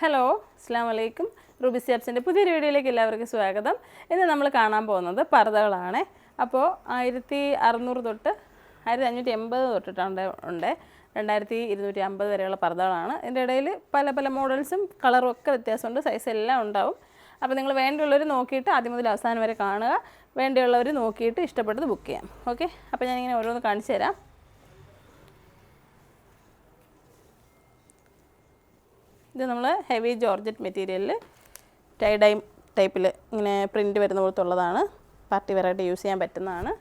Hello അസ്സാം വലൈക്കും Ruby സിയാബ്സിന്റെ പുതിയൊരു വീഡിയോയിലേക്ക് എല്ലാവർക്കും സ്വാഗതം. ഇന്ന് നമ്മൾ കാണാൻ പോകുന്നത് പർദകളാണ് അപ്പോൾ ആയിരത്തി അറുന്നൂറ് തൊട്ട് ആയിരത്തി അഞ്ഞൂറ്റി എൺപത് തൊട്ടിട്ടുണ്ട് ഉണ്ട്. രണ്ടായിരത്തി ഇരുന്നൂറ്റി അമ്പത് വരെയുള്ള പർദ്ദകളാണ്. ഇതിന്റെ ഇടയിൽ പല പല മോഡൽസും കളറും ഒക്കെ വ്യത്യാസമുണ്ട് സൈസ് എല്ലാം ഉണ്ടാവും. അപ്പോൾ നിങ്ങൾ വേണ്ടിയുള്ളവർ നോക്കിയിട്ട് ആദ്യം മുതൽ അവസാനം വരെ കാണുക. വേണ്ടിയുള്ളവർ നോക്കിയിട്ട് ഇഷ്ടപ്പെട്ടത് ബുക്ക് ചെയ്യാം. ഓക്കെ അപ്പോൾ ഞാനിങ്ങനെ ഓരോന്ന് കാണിച്ചു തരാം. ഇത് നമ്മൾ ഹെവി ജോർജറ്റ് മെറ്റീരിയലിൽ ടൈഡൈം ടൈപ്പിൽ ഇങ്ങനെ പ്രിന്റ് വരുന്ന പോലത്തെ ഉള്ളതാണ് പാർട്ടി വെറൈറ്റി യൂസ് ചെയ്യാൻ പറ്റുന്നതാണ്.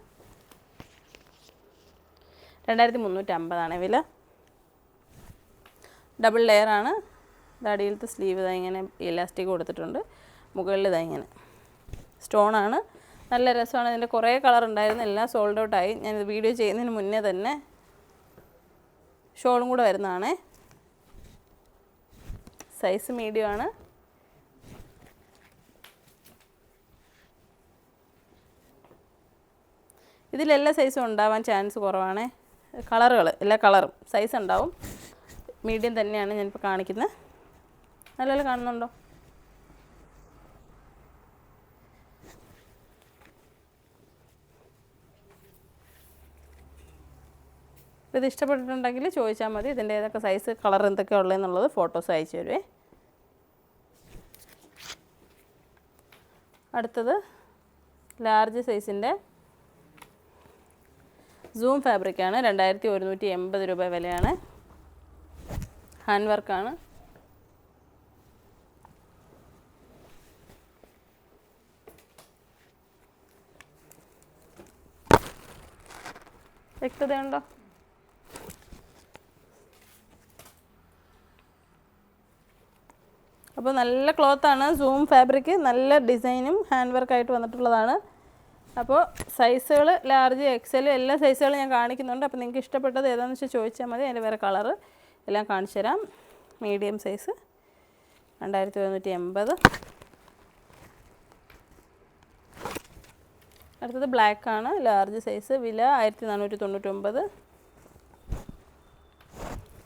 രണ്ടായിരത്തി മുന്നൂറ്റി അമ്പതാണ് വില ഡബിൾ ലെയറാണ് അടിയിലത്തെ സ്ലീവ് ഇതാ ഇങ്ങനെ ഇലാസ്റ്റിക് കൊടുത്തിട്ടുണ്ട്. മുകളിൽ ഇതാ ഇങ്ങനെ. സ്റ്റോണാണ് നല്ല രസമാണ്. ഇതിന്റെ കുറേ കളർ ഉണ്ടായിരുന്നു. എല്ലാം സോൾഡ് ഔട്ടായി ഞാനിത് വീഡിയോ ചെയ്യുന്നതിന് മുന്നേ തന്നെ ഷോളും കൂടെ വരുന്നതാണേ. സൈസ് മീഡിയം ആണ്. ഇതിലെല്ലാ സൈസും ഉണ്ടാവാൻ ചാൻസ് കുറവാണ്. കളറുകൾ എല്ലാ കളറും സൈസ് ഉണ്ടാവും. മീഡിയം തന്നെയാണ് ഞാനിപ്പോൾ കാണിക്കുന്നത് നല്ലപോലെ കാണുന്നുണ്ടോ? അപ്പോൾ ഇത് ഇഷ്ടപ്പെട്ടിട്ടുണ്ടെങ്കിൽ ചോദിച്ചാൽ മതി. ഇതിന്റെ ഏതൊക്കെ സൈസ് കളർ എന്തൊക്കെ ഉള്ളതെന്നുള്ളത് ഫോട്ടോസ് അയച്ചു തരുവേ. അടുത്തത് ലാർജ് സൈസിന്റെ സൂം ഫാബ്രിക്കാണ് രണ്ടായിരത്തി ഒരുന്നൂറ്റി എൺപത് രൂപ വിലയാണ്. ഹാൻഡ് വർക്കാണ് വ്യക്തതയുണ്ടോ? അപ്പോൾ നല്ല ക്ലോത്താണ് സൂം ഫാബ്രിക് നല്ല ഡിസൈനും ഹാൻഡ് വർക്കായിട്ട് വന്നിട്ടുള്ളതാണ്. അപ്പോൾ സൈസുകൾ ലാർജ് എക്സൽ എല്ലാ സൈസുകളും ഞാൻ കാണിക്കുന്നുണ്ട്. അപ്പോൾ നിങ്ങൾക്ക് ഇഷ്ടപ്പെട്ടത് ഏതാണെന്ന് വെച്ചാൽ ചോദിച്ചാൽ മതി. അതിന്റെ വേറെ കളറ് എല്ലാം കാണിച്ചു തരാം. മീഡിയം സൈസ് രണ്ടായിരത്തി ഒരുന്നൂറ്റി എൺപത് അടുത്തത് ബ്ലാക്ക് ആണ്. ലാർജ് സൈസ് വില ആയിരത്തി നാനൂറ്റി തൊണ്ണൂറ്റൊമ്പത്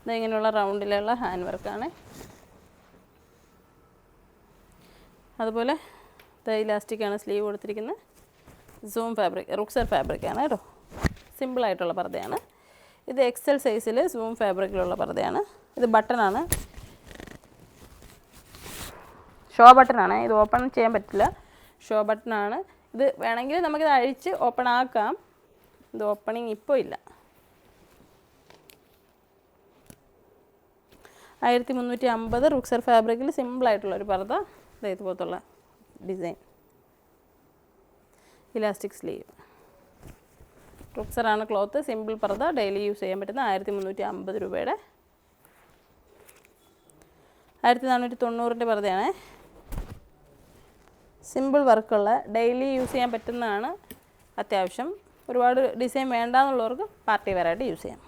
ഇതിങ്ങനെയുള്ള റൗണ്ടിലുള്ള ഹാൻഡ് വർക്കാണ് അതുപോലെ ഇലാസ്റ്റിക്കാണ് സ്ലീവ് കൊടുത്തിരിക്കുന്നത്. സൂം ഫാബ്രിക് റുക്സർ ഫാബ്രിക്കാണ് കേട്ടോ. സിമ്പിളായിട്ടുള്ള പർദ്ദയാണ്. ഇത് എക്സൽ സൈസിൽ സൂം ഫാബ്രിക്കിലുള്ള പർദ്ദയാണ്. ഇത് ബട്ടണാണ്. ഷോ ബട്ടണാണ്. ഇത് ഓപ്പൺ ചെയ്യാൻ പറ്റില്ല. ഷോ ബട്ടണാണ്. ഇത് വേണമെങ്കിൽ നമുക്കിത് അഴിച്ച് ഓപ്പൺ ആക്കാം. ഇത് ഓപ്പണിങ് ഇപ്പോൾ ഇല്ല. ആയിരത്തി മുന്നൂറ്റി അമ്പത് റുക്സർ ഫാബ്രിക്കിൽ സിമ്പിളായിട്ടുള്ളൊരു പർദ്ദ. ഇതുപോലത്തുള്ള design. Elastic sleeve. റുക്സറാണ് cloth. Simple പർദ്ദ. ഡെയിലി യൂസ് ചെയ്യാൻ പറ്റുന്ന ആയിരത്തി മുന്നൂറ്റി അമ്പത് രൂപയുടെ. ആയിരത്തി നാനൂറ്റി തൊണ്ണൂറിന്റെ പർദ്ദയാണ്. സിമ്പിൾ വർക്കുള്ള ഡെയിലി യൂസ് ചെയ്യാൻ പറ്റുന്നതാണ് അത്യാവശ്യം. ഒരുപാട് ഡിസൈൻ വേണ്ടാന്നുള്ളവർക്ക് പാർട്ടി വെയറായിട്ട് യൂസ് ചെയ്യാം.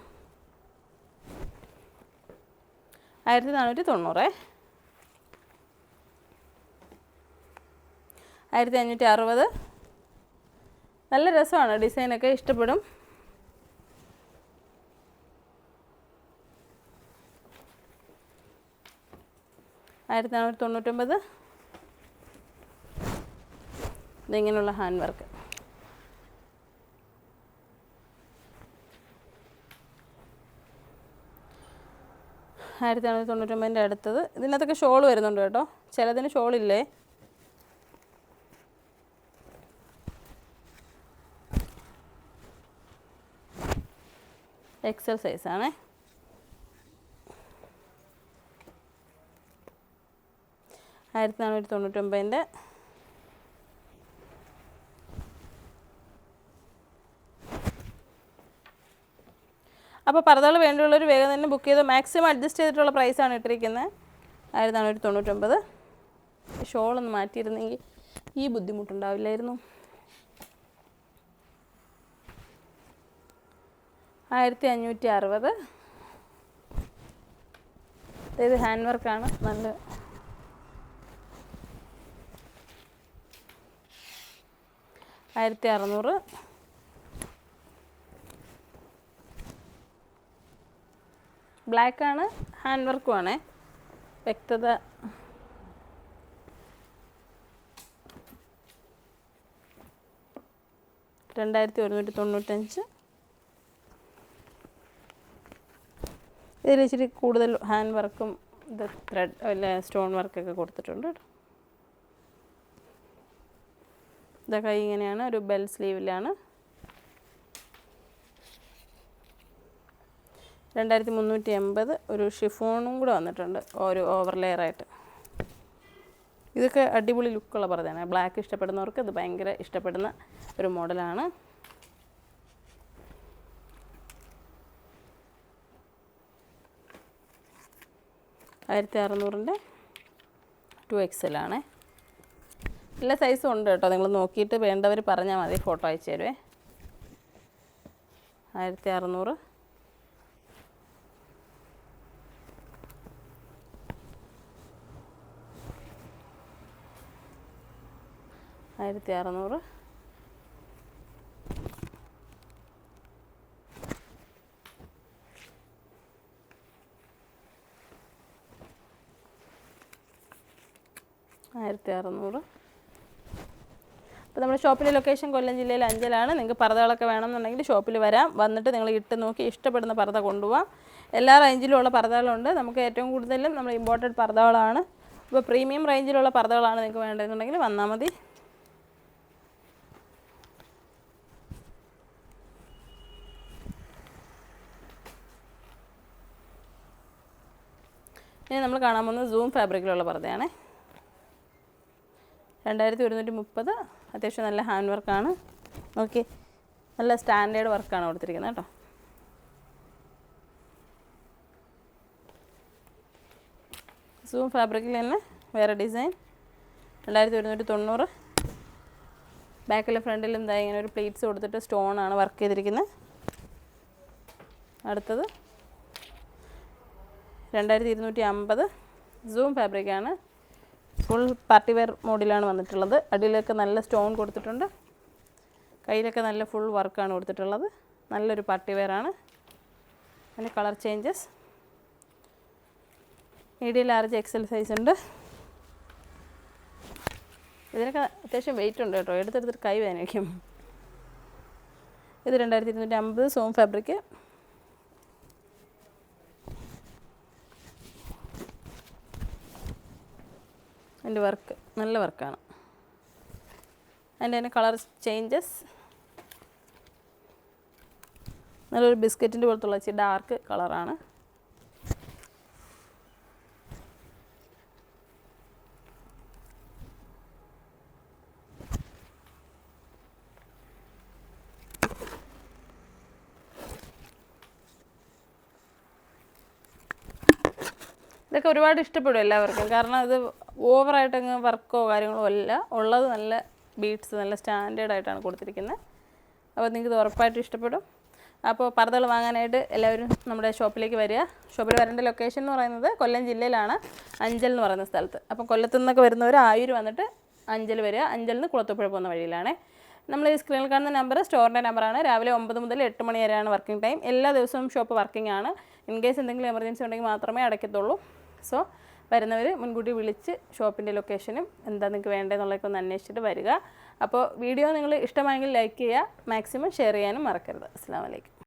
ആയിരത്തി നാനൂറ്റി തൊണ്ണൂറേ ആയിരത്തി അഞ്ഞൂറ്റി അറുപത് നല്ല രസമാണ് ഡിസൈനൊക്കെ ഇഷ്ടപ്പെടും. ആയിരത്തി നാനൂറ്റി തൊണ്ണൂറ്റൊമ്പത് ഇതിങ്ങനെയുള്ള ഹാൻഡ് വർക്ക്. ആയിരത്തി നാനൂറ്റി തൊണ്ണൂറ്റൊമ്പതിന്റെ അടുത്തത്. ഇതിനകത്തൊക്കെ ഷോൾ വരുന്നുണ്ട് കേട്ടോ. ചിലതിന് ഷോളില്ലേ? എക്സൽ സൈസാണ് ആയിരത്തി നാനൂറ്റി തൊണ്ണൂറ്റൊമ്പതിന്റെ അപ്പോൾ പർദ്ദകൾ വേണ്ടിയുള്ളൊരു വേഗം തന്നെ ബുക്ക് ചെയ്ത് മാക്സിമം അഡ്ജസ്റ്റ് ചെയ്തിട്ടുള്ള പ്രൈസാണ് ഇട്ടിരിക്കുന്നത്. ആയിരത്തി നാനൂറ്റി തൊണ്ണൂറ്റൊമ്പത് ഷോളൊന്ന് മാറ്റിയിരുന്നെങ്കിൽ ഈ ബുദ്ധിമുട്ടുണ്ടാവില്ലായിരുന്നു. ആയിരത്തി അഞ്ഞൂറ്റി അറുപത് ഇത് ഹാൻഡ് വർക്കാണ് നല്ല ആയിരത്തി അറുന്നൂറ് ബ്ലാക്ക് ആണ് ഹാൻഡ് വർക്കും ആണേ. വ്യക്തത. രണ്ടായിരത്തി ഒരുന്നൂറ്റി തൊണ്ണൂറ്റഞ്ച്. ഇതിൽ ഇച്ചിരി കൂടുതൽ ഹാൻഡ് വർക്കും ഇത് ത്രെഡ് അല്ല സ്റ്റോൺ വർക്കൊക്കെ കൊടുത്തിട്ടുണ്ട് കേട്ടോ. ഇതൊക്കെ ഇങ്ങനെയാണ് ഒരു ബെൽ സ്ലീവിലാണ് രണ്ടായിരത്തി മുന്നൂറ്റി എൺപത് ഒരു ഷിഫോണും കൂടെ വന്നിട്ടുണ്ട് ഒരു ഓവർ ലെയറായിട്ട് ഇതൊക്കെ അടിപൊളി ലുക്കുള്ള പറഞ്ഞതാണ് ബ്ലാക്ക് ഇഷ്ടപ്പെടുന്നവർക്ക് ഇത് ഭയങ്കര ഇഷ്ടപ്പെടുന്ന ഒരു മോഡലാണ് ആയിരത്തി അറുന്നൂറിന്റെ ടു എക്സലാണ് എല്ലാ സൈസും ഉണ്ട് കേട്ടോ. നിങ്ങൾ നോക്കിയിട്ട് വേണ്ടവർ പറഞ്ഞാൽ മതി ഫോട്ടോ അയച്ചു തരുവേ. ആയിരത്തി അറുന്നൂറ് ആയിരത്തി അറുന്നൂറ് ആയിരത്തി അറുന്നൂറ് അപ്പോൾ നമ്മുടെ ഷോപ്പിലെ ലൊക്കേഷൻ കൊല്ലം ജില്ലയിൽ അഞ്ചലാണ്. നിങ്ങൾക്ക് പർദ്ദകളൊക്കെ വേണമെന്നുണ്ടെങ്കിൽ ഷോപ്പിൽ വരാം. വന്നിട്ട് നിങ്ങൾ ഇട്ട് നോക്കി ഇഷ്ടപ്പെടുന്ന പർദ്ദ കൊണ്ടുപോകാം എല്ലാ റേഞ്ചിലുമുള്ള പർദ്ദകളുണ്ട്. നമുക്ക് ഏറ്റവും കൂടുതലും നമ്മൾ ഇമ്പോർട്ടഡ് പർദ്ദകളാണ്. ഇപ്പോൾ പ്രീമിയം റേഞ്ചിലുള്ള പർദ്ദകളാണ് നിങ്ങൾക്ക് വേണ്ടതെന്നുണ്ടെങ്കിൽ വന്നാൽ മതി. ഇനി നമ്മൾ കാണാൻ പോകുന്നത് സൂം ഫാബ്രിക്കിലുള്ള പർദ്ദയാണ്. രണ്ടായിരത്തി ഒരുന്നൂറ്റി മുപ്പത് അത്യാവശ്യം നല്ല ഹാൻഡ് വർക്കാണ് ഓക്കെ നല്ല സ്റ്റാൻഡേർഡ് വർക്കാണ് കൊടുത്തിരിക്കുന്നത് കേട്ടോ. സൂം ഫാബ്രിക്കിൽ തന്നെ വേറെ ഡിസൈൻ. രണ്ടായിരത്തി ഒരുന്നൂറ്റി തൊണ്ണൂറ് ബാക്കിലും ഫ്രണ്ടിലും ഇതാ ഇങ്ങനെ ഒരു പ്ലേറ്റ്സ് കൊടുത്തിട്ട് സ്റ്റോണാണ് വർക്ക് ചെയ്തിരിക്കുന്നത്. അടുത്തത് രണ്ടായിരത്തി ഇരുന്നൂറ്റി അമ്പത് സൂം ഫാബ്രിക്കാണ്. ഫുൾ പാർട്ടി വെയർ മോഡിലാണ് വന്നിട്ടുള്ളത്. അടിയിലൊക്കെ നല്ല സ്റ്റോൺ കൊടുത്തിട്ടുണ്ട്. കയ്യിലൊക്കെ നല്ല ഫുൾ വർക്കാണ് കൊടുത്തിട്ടുള്ളത്. നല്ലൊരു പാർട്ടി വെയർ ആണ്. അതിന് colour changes medium large XL size ഉണ്ട്. ഇതിനൊക്കെ അത്യാവശ്യം വെയിറ്റ് ഉണ്ട് കേട്ടോ. എടുത്തെടുത്തിട്ട് കൈ വേദനിക്കും. ഇത് രണ്ടായിരത്തി ഇരുന്നൂറ്റി അമ്പത് സോം ഫാബ്രിക് അതിന്റെ വർക്ക് നല്ല വർക്കാണ് അതിന്റെ തന്നെ കളർ ചേഞ്ചസ് നല്ലൊരു ബിസ്ക്കറ്റിന്റെ പോലത്തുള്ള ഡാർക്ക് കളറാണ് ഇതൊക്കെ ഒരുപാട് ഇഷ്ടപ്പെടും എല്ലാവർക്കും. കാരണം ഇത് ഓവറായിട്ടങ്ങ് വർക്കോ കാര്യങ്ങളോ അല്ല. ഉള്ളത് നല്ല ബീഡ്സ് നല്ല സ്റ്റാൻഡേർഡ് ആയിട്ടാണ് കൊടുത്തിരിക്കുന്നത്. അപ്പോൾ നിങ്ങൾക്ക് ഇത് ഉറപ്പായിട്ടും ഇഷ്ടപ്പെടും. അപ്പോൾ പർദ്ദകൾ വാങ്ങാനായിട്ട് എല്ലാവരും നമ്മുടെ ഷോപ്പിലേക്ക് വരിക. ഷോപ്പിൽ വരേണ്ട ലൊക്കേഷൻ എന്ന് പറയുന്നത് കൊല്ലം ജില്ലയിലാണ്. അഞ്ചൽ എന്ന് പറയുന്ന സ്ഥലത്ത്. അപ്പോൾ കൊല്ലത്തു നിന്നൊക്കെ വരുന്നവർ ആയൂർ വന്നിട്ട് അഞ്ചൽ വരിക. അഞ്ചലിൽ നിന്ന് കുളത്തുപ്പുഴ പോകുന്ന വഴിയിലാണേ. നമ്മൾ ഈ സ്ക്രീനിൽ കാണുന്ന നമ്പർ സ്റ്റോറിന്റെ നമ്പറാണ്. രാവിലെ ഒമ്പത് മുതൽ എട്ട് മണി വരെയാണ് വർക്കിംഗ് ടൈം. എല്ലാ ദിവസവും ഷോപ്പ് വർക്കിംഗ് ആണ്. ഇൻ കേസ് എന്തെങ്കിലും എമർജൻസി ഉണ്ടെങ്കിൽ മാത്രമേ അടയ്ക്കത്തുള്ളൂ. സോ വരുന്നവർ മുൻകൂട്ടി വിളിച്ച് ഷോപ്പിന്റെ ലൊക്കേഷനും എന്താ നിങ്ങൾക്ക് വേണ്ടതെന്നുള്ളതൊക്കെ ഒന്ന് അന്വേഷിച്ചിട്ട് വരിക. അപ്പോൾ വീഡിയോ നിങ്ങൾ ഇഷ്ടമായെങ്കിൽ ലൈക്ക് ചെയ്യുക മാക്സിമം ഷെയർ ചെയ്യാനും മറക്കരുത്. അസ്സാം വലൈക്കും